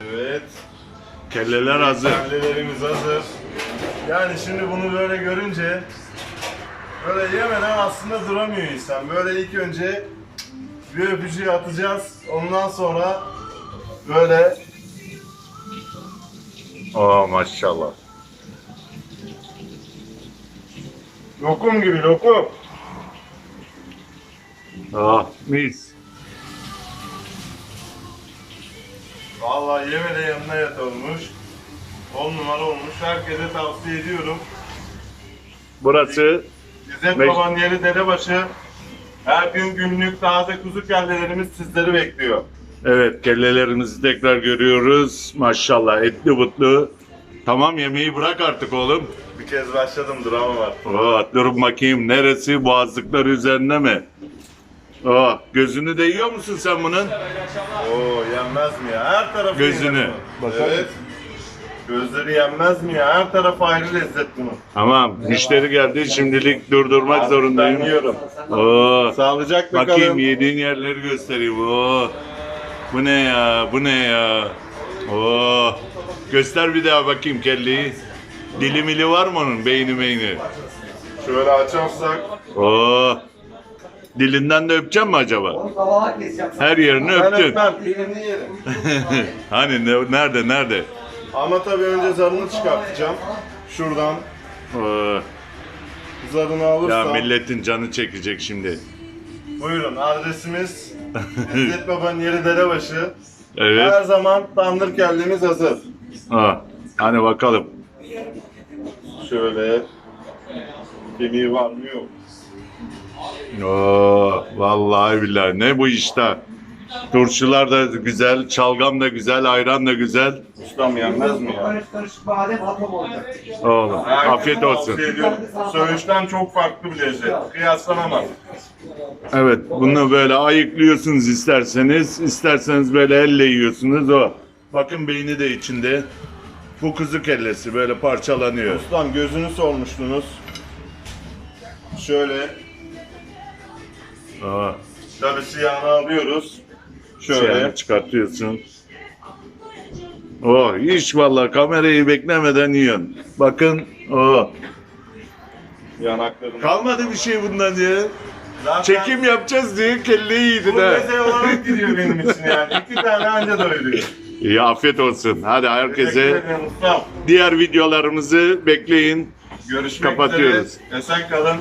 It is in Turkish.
Evet. Kelleler hazır. Kellelerimiz hazır. Yani şimdi bunu böyle görünce böyle yemeden aslında duramıyor insan. Böyle ilk önce bir öpücüğü atacağız. Ondan sonra böyle Aa maşallah. lokum gibi lokum. Ah mis. Vallahi yeme de yanına yat olmuş. 10 numara olmuş. Herkese tavsiye ediyorum. Burası İzzet Baba'nın yeri Derebaşı. Her gün günlük taze kuzu kellelerimiz sizleri bekliyor. evet kellelerimizi tekrar görüyoruz. Maşallah etli butlu. Tamam yemeği bırak artık oğlum. Bir kez başladım drama var. Oh, dur bakayım neresi boğazlıkları üzerine mi? Oh, gözünü de yiyor musun sen bunun? Oo yenmez mi ya? Her tarafı Gözünü. yenir bunun. Evet. Gözleri yenmez mi ya? Her tarafı ayrı lezzet bunun. Tamam müşteri geldi şimdilik durdurmak Ben zorundayım. yiyorum. Oh, Sağlıcakla bakayım kalın. yediğin yerleri göstereyim. Oh, bu ne ya bu ne ya? Oh, göster bir daha bakayım kelleyi. Dili mili var mı onun beyni meyni? Şöyle açarsak. Oh, dilinden de öpeceğim mi acaba? Her yerini Ben öptün. öpmem. Birini yerim. hani ne, nerede nerede? Ama tabii önce zarını çıkartacağım. Şuradan Oh, zarını ya alırsam. milletin canı çekecek şimdi. Buyurun adresimiz İzzet Baba'nın yeri Derebaşı. Evet. Her zaman tandır kellemiz hazır. Ha, hani bakalım. Şöyle. Kemiği var mı yok. Oo, vallahi billahi ne bu işte. Turşular da güzel, çalgam da güzel, ayran da güzel. Ustam yenmez mi ya? Karışık badem atom olacak. Oğlum, Herkese afiyet olsun. tavsiye ediyorum. Söğüşten çok farklı bir lezzet. Kıyaslanamaz. Evet, bunu böyle ayıklıyorsunuz isterseniz, isterseniz böyle elle yiyorsunuz o. Bakın beyni de içinde. Bu kuzu kellesi böyle parçalanıyor. Ustam gözünü sormuştunuz. Şöyle Aa, tabii siyahını alıyoruz. Şöyle. Şöyle çıkartıyorsun. Oh, hiç vallahi kamerayı beklemeden yiyorsun. Bakın, oh. Yanaklarını. Kalmadı bir şey bundan diye. Zaten Çekim yapacağız diye kelleyi yedin Bu ha. meze olarak gidiyor benim için yani. İki tane anca doyuruyor. İyi afiyet olsun. Hadi Teşekkür herkese ederim ustam. diğer videolarımızı bekleyin. Görüşmek Kapatıyoruz. üzere. Esen kalın.